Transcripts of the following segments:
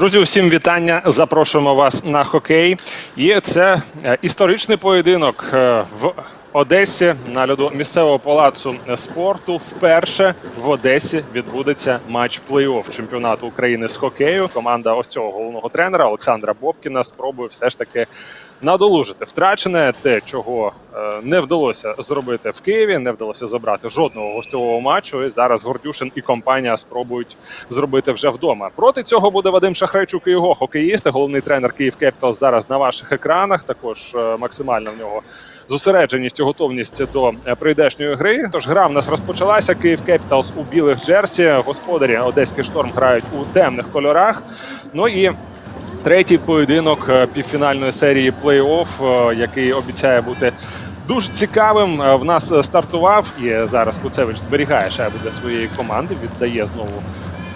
Друзі, усім вітання. Запрошуємо вас на хокей. І це е, історичний поєдинок е, в Одесі на льоду місцевого палацу спорту. Вперше в Одесі відбудеться матч плей-офф чемпіонату України з хокею. Команда ось цього головного тренера Олександра Бобкіна спробує все ж таки надолужити втрачене те, чого е, не вдалося зробити в Києві, не вдалося забрати жодного гостьового матчу. І зараз Гордюшин і компанія спробують зробити вже вдома. Проти цього буде Вадим Шахрайчук і його хокеїсти. Головний тренер Київ Кепітал зараз на ваших екранах. Також е, максимальна в нього зосередженість і готовність до е, прийдешньої гри. Тож гра в нас розпочалася. Київ Кепіталс у білих джерсі. Господарі Одеський шторм грають у темних кольорах. Ну і Третій поєдинок е, півфінальної серії плей-офф, е, який обіцяє бути дуже цікавим. В нас стартував і зараз Куцевич зберігає шайбу для своєї команди. Віддає знову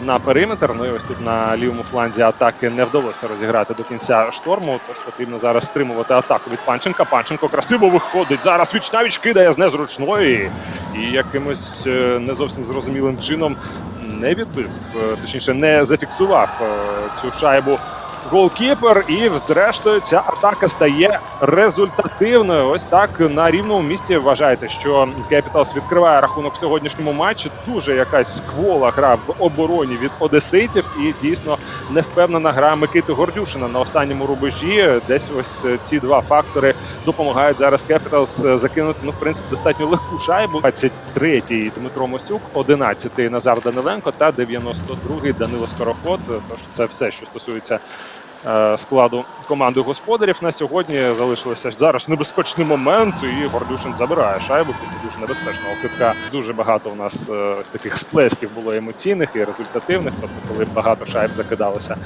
на периметр. Ну і ось тут на лівому фланзі атаки не вдалося розіграти до кінця шторму. Тож потрібно зараз стримувати атаку від Панченка. Панченко красиво виходить. Зараз віч навіч кидає з незручної і якимось е, не зовсім зрозумілим чином не відбив, е, точніше, не зафіксував е, цю шайбу голкіпер. І, зрештою, ця атака стає результативною. Ось так на рівному місці вважаєте, що Кепіталс відкриває рахунок в сьогоднішньому матчі. Дуже якась сквола гра в обороні від одеситів, і дійсно невпевнена гра Микити Гордюшина на останньому рубежі. Десь ось ці два фактори допомагають зараз Кепіталс закинути ну, в принципі, достатньо легку шайбу. 23-й Дмитро Мосюк, 11-й Назар Даниленко та 92-й Данило Скороход. Тож це все, що стосується складу команди господарів на сьогодні. Залишилося зараз небезпечний момент, і Гордюшин забирає шайбу після дуже небезпечного китка. Дуже багато у нас е, ось таких сплесків було емоційних і результативних, тобто коли багато шайб закидалося.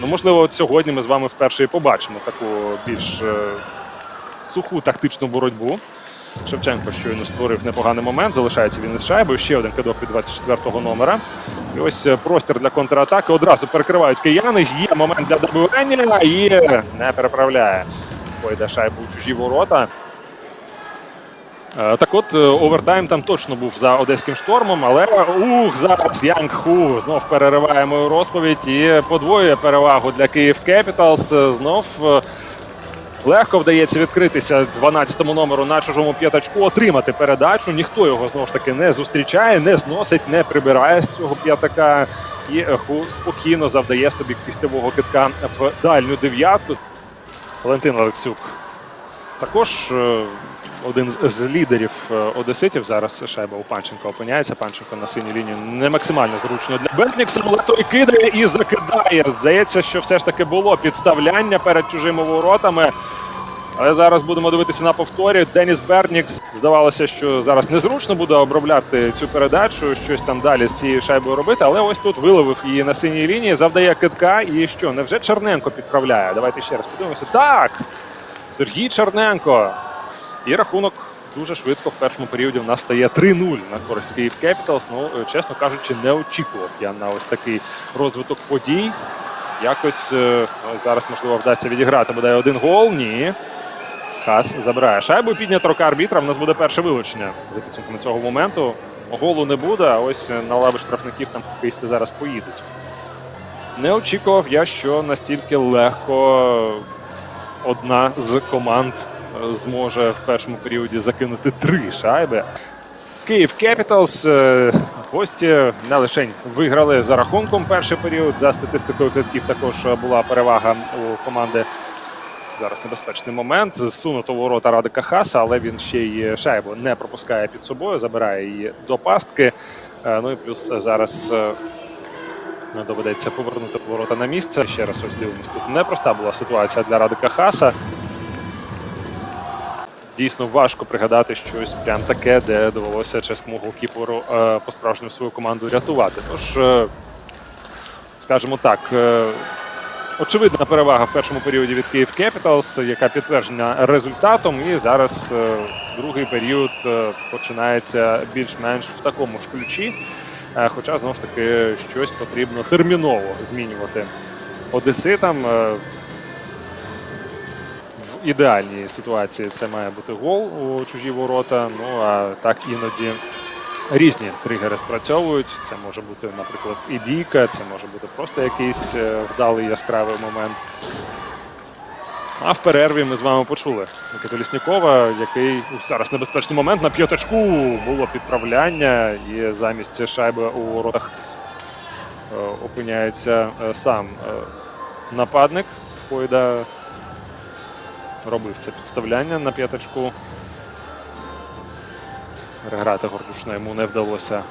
Ну, можливо, от сьогодні ми з вами вперше і побачимо таку більш е, суху тактичну боротьбу. Шевченко щойно створив непоганий момент. Залишається він із шайбою. Ще один кидок від 24-го номера. І ось е, простір для контратаки. Одразу перекривають кияни. Є момент для добивання і не переправляє. Пойде шайбу у чужі ворота. Е, Так от, е, овертайм там точно був за одеським штормом, але ух, зараз Янг Ху знов перериває мою розповідь і подвоює перевагу для Київ Кепіталс. Знов легко вдається відкритися 12-му номеру на чужому п'ятачку, отримати передачу. Ніхто його знову ж таки не зустрічає, не зносить, не прибирає з цього п'ятака. І Ху спокійно завдає собі кістевого китка в дальню дев'ятку. Валентин Олексюк також е, один з- лідерів е, одеситів. Зараз шайба у Панченка опиняється. Панченко на синю лінію не максимально зручно для Бертнікса, але той кидає і закидає. Здається, що все ж таки було підставляння перед чужими воротами. Але зараз будемо дивитися на повторі. Деніс Бернікс здавалося, що зараз незручно буде обробляти цю передачу, щось там далі з цією шайбою робити. Але ось тут виловив її на синій лінії, завдає китка. І що, невже Черненко підправляє? Давайте ще раз подивимося. Так! Сергій Черненко. І рахунок дуже швидко в першому періоді в нас стає 3-0 на користь Київ Кепіталс. Ну, е, чесно кажучи, не очікував я на ось такий розвиток подій. Якось ну, зараз, можливо, вдасться відіграти бодай один гол. Ні. Хас забирає шайбу. Піднята рука арбітра. В нас буде перше вилучення за підсумками цього моменту. Голу не буде, а ось е, на лави штрафників там хокеїсти зараз поїдуть. Не очікував я, що настільки легко одна з команд зможе в першому періоді закинути три шайби. Київ Кепіталс е, гості не лише виграли за рахунком перший період. За статистикою китків також була перевага у команди. Зараз небезпечний момент. Зсунуто ворота Радика Хаса, але він ще й шайбу не пропускає під собою, забирає її до пастки. Е, Ну і плюс зараз е, доведеться повернути ворота на місце. Ще раз ось дивимось. Тут непроста була ситуація для Радика Хаса. Дійсно важко пригадати щось прям таке, де довелося чеському голкіперу е, по-справжньому свою команду рятувати. Тож, е, скажімо так, е, очевидна перевага в першому періоді від Київ Кепіталс, яка підтверджена результатом. І зараз другий період починається більш-менш в такому ж ключі. Хоча знову ж таки щось потрібно терміново змінювати одеситам. Е, ідеальній ситуації це має бути гол у чужі ворота. Ну а так іноді різні тригери спрацьовують. Це може бути, наприклад, і бійка, це може бути просто якийсь е, вдалий яскравий момент. А в перерві ми з вами почули Микиту Ліснікова, який у зараз небезпечний момент на п'ятачку було підправляння, і замість шайби у воротах е, опиняється е, сам нападник. Пойда робив це підставляння на п'ятачку. Переграти Гордушна йому не вдалося.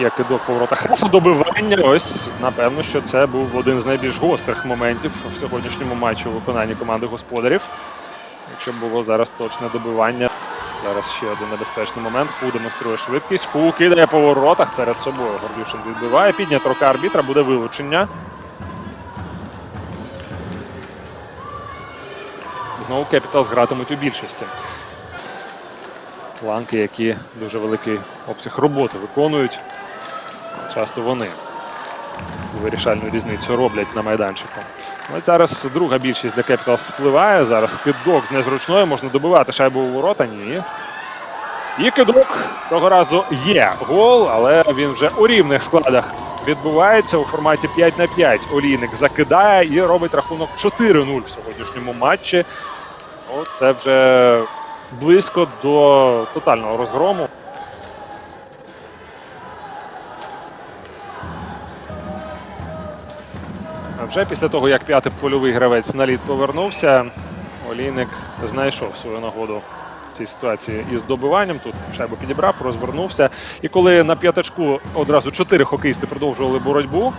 Є кидок по воротах добивання. Ось, напевно, що це був один з найбільш гострих моментів в сьогоднішньому матчі у виконанні команди господарів. Якщо було зараз точне добивання. Зараз ще один небезпечний момент. Ху демонструє швидкість. Ху кидає по воротах перед собою. Гордюшин відбиває. Піднята рука арбітра, буде вилучення. Знову Кепіталс гратимуть у більшості. Ланки, які дуже великий обсяг роботи виконують. Часто вони вирішальну різницю роблять на майданчику. Ось зараз друга більшість для Capitals спливає. Зараз кидок з незручної можна добивати шайбу у ворота. Ні. І кидок того разу є гол, але він вже у рівних складах відбувається у форматі 5 на 5. Олійник закидає і робить рахунок 4-0 в сьогоднішньому матчі. Ну, це вже близько до тотального розгрому. Вже після того, як п'ятий польовий гравець на лід повернувся, Олійник знайшов свою нагоду в цій ситуації із добиванням. Тут шайбу підібрав, розвернувся. І коли на п'ятачку одразу чотири хокеїсти продовжували боротьбу.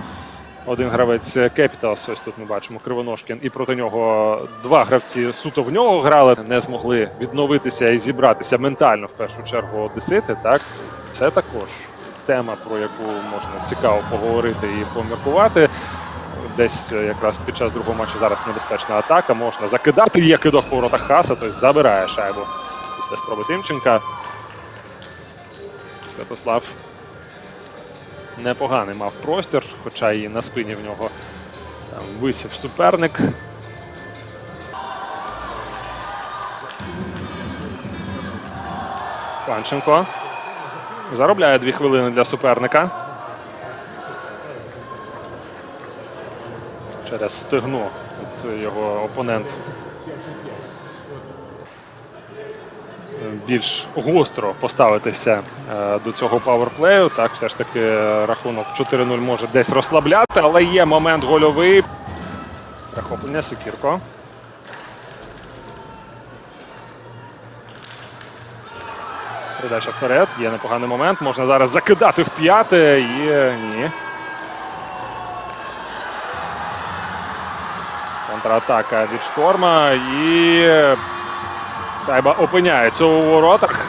Один гравець Capitals, ось тут ми бачимо Кривоножкін, і проти нього два гравці суто в нього грали, не змогли відновитися і зібратися ментально в першу чергу одесити. Так це також тема, про яку можна цікаво поговорити і поміркувати. Десь е, якраз під час другого матчу зараз небезпечна атака. Можна закидати. Є кидок по воротах Хаса, тобто забирає шайбу після спроби Тимченка. Святослав непоганий мав простір, хоча і на спині в нього там висів суперник. Панченко заробляє дві хвилини для суперника. Через стегно От його опонент більш гостро поставитися е, до цього паверплею. Так, все ж таки рахунок 4-0 може десь розслабляти, але є момент гольовий. Захоплення Секірко. Передача вперед. Є непоганий момент. Можна зараз закидати в п'яте і ні. Контратака від шторма і Тайба опиняється у воротах.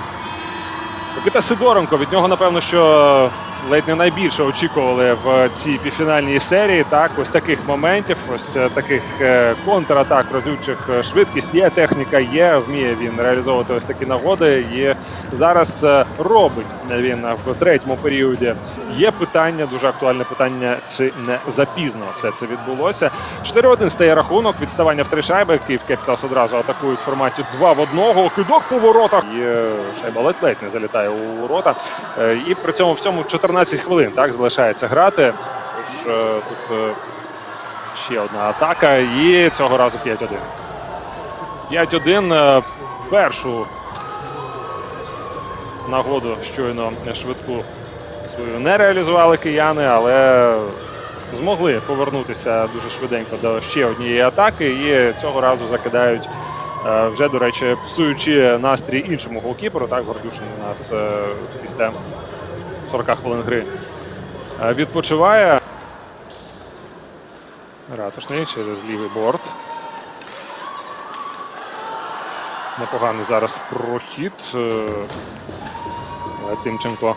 Микита Сидоренко. Від нього, напевно, що ледь не найбільше очікували в цій півфінальній серії. Так, ось таких моментів, ось е, таких е, контратак, розючих е, швидкість є, техніка є, вміє він реалізовувати ось такі нагоди. І зараз робить він в третьому періоді. Є питання, дуже актуальне питання, чи не запізно все це відбулося. 4-1 стає рахунок. Відставання в три шайби. Київ Кепіталс одразу атакують в форматі 2 в 1. Кидок по воротах. І шайба ледь-ледь не залітає у ворота. І при цьому в цьому 14 хвилин так залишається грати. Тож е, тут е, ще одна атака. І цього разу 5-1. 5-1. е, Першу нагоду щойно швидку свою не реалізували кияни, але змогли повернутися дуже швиденько до ще однієї атаки. І цього разу закидають вже, до речі, псуючи настрій іншому голкіперу. Так, Гордюшин у нас після 40 хвилин гри е, відпочиває. Ратушний через лівий борт. Непоганий зараз прохід. е, Але Тимченко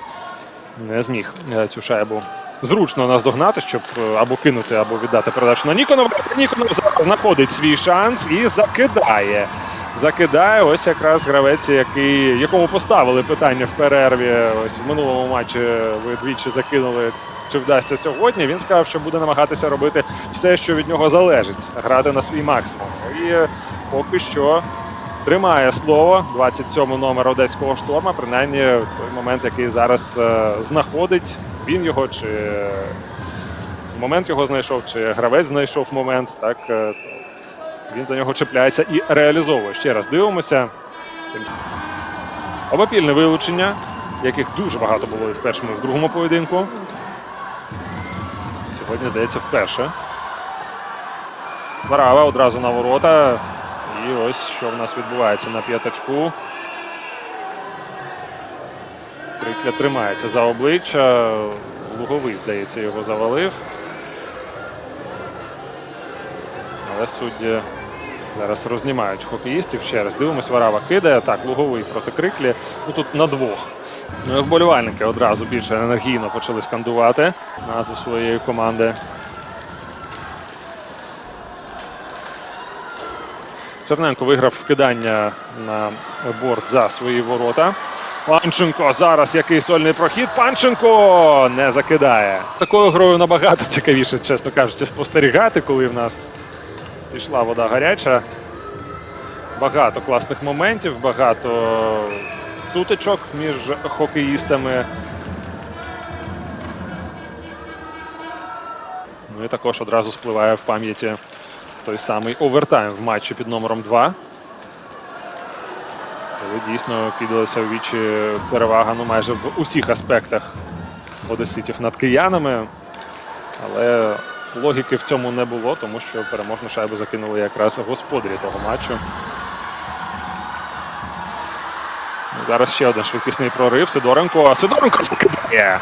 не зміг е, цю шайбу зручно наздогнати, щоб або кинути, або віддати передачу на. Ніконов зараз знаходить свій шанс і закидає. Закидає ось якраз гравець, який, якому поставили питання в перерві. Ось в минулому матчі ви двічі закинули чи вдасться сьогодні. Він сказав, що буде намагатися робити все, що від нього залежить, грати на свій максимум. І поки що тримає слово 27 номер одеського шторма, принаймні той момент, який зараз е, знаходить. Він його чи момент його знайшов, чи гравець знайшов момент. Так е, він за нього чіпляється і реалізовує. Ще раз дивимося. Обопільне вилучення, яких дуже багато було і в першому, і в другому поєдинку. Сьогодні, здається, вперше. Варава одразу на ворота. І ось що в нас відбувається на п'ятачку. Крикля тримається за обличчя. Луговий, здається, його завалив. Але судді зараз рознімають хокеїстів ще раз. Дивимось, Варава кидає. Так, луговий проти криклі. Ну тут на двох. Ну, і Вболівальники одразу більше енергійно почали скандувати назву своєї команди. Черненко виграв вкидання на борт за свої ворота. Панченко зараз який сольний прохід. Панченко не закидає. Такою грою набагато цікавіше, чесно кажучи, спостерігати, коли в нас пішла вода гаряча. Багато класних моментів, багато сутичок між хокеїстами. Ну і також одразу спливає в пам'яті той самий овертайм в матчі під номером 2. Коли дійсно кидалася в вічі перевага ну, майже в усіх аспектах одеситів над киянами. Але логіки в цьому не було, тому що переможну шайбу закинули якраз господарі того матчу. Зараз ще один швидкісний прорив. Сидоренко. Сидоренко закидає.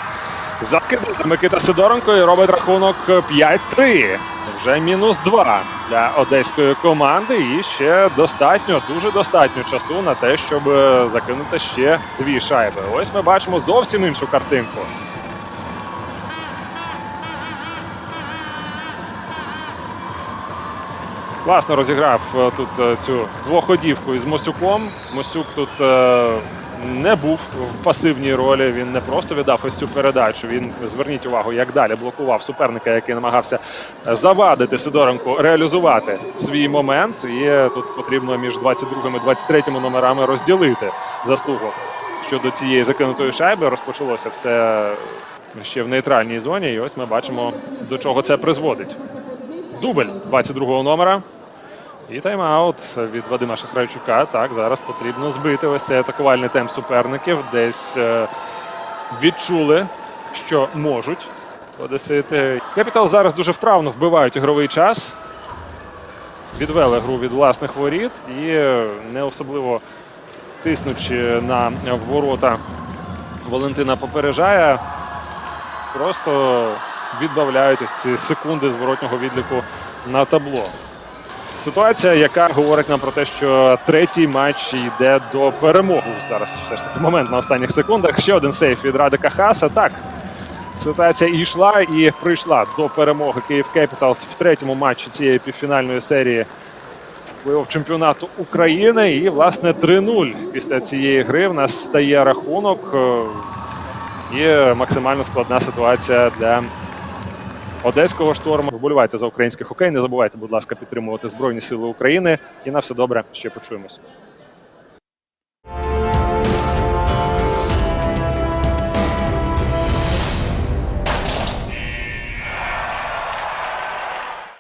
Закидає Микита Сидоренко і робить рахунок 5-3. Вже мінус 2 для одеської команди. І ще достатньо, дуже достатньо часу на те, щоб е, закинути ще дві шайби. Ось ми бачимо зовсім іншу картинку. Класно розіграв е, тут е, цю двоходівку із Мосюком. Мосюк тут е, не був в пасивній ролі. Він не просто віддав ось цю передачу. Він зверніть увагу, як далі блокував суперника, який намагався завадити Сидоренку реалізувати свій момент. І тут потрібно між 22 і 23 номерами розділити заслугу щодо цієї закинутої шайби. Розпочалося все ще в нейтральній зоні. І ось ми бачимо, до чого це призводить. Дубль 22-го номера. І тайм-аут від Вадима Шахрайчука. Так, зараз потрібно збити ось цей атакувальний темп суперників. Десь е, відчули, що можуть одесити. Кепітал зараз дуже вправно вбивають ігровий час. Відвели гру від власних воріт і е, не особливо тиснучи на ворота Валентина попереджає. Просто відбавляють ось ці секунди зворотнього відліку на табло. Ситуація, яка говорить нам про те, що третій матч йде до перемоги. Зараз все ж таки момент на останніх секундах. Ще один сейф від Радика Хаса. Так, ситуація йшла, і прийшла до перемоги Київ Кепіталс в третьому матчі цієї півфінальної серії плей-офф чемпіонату України. І, власне, 3-0 після цієї гри в нас стає рахунок. Е, І максимально складна ситуація для одеського шторму. Вболівайте за український хокей. Не забувайте, будь ласка, підтримувати Збройні Сили України. І на все добре. Ще почуємось.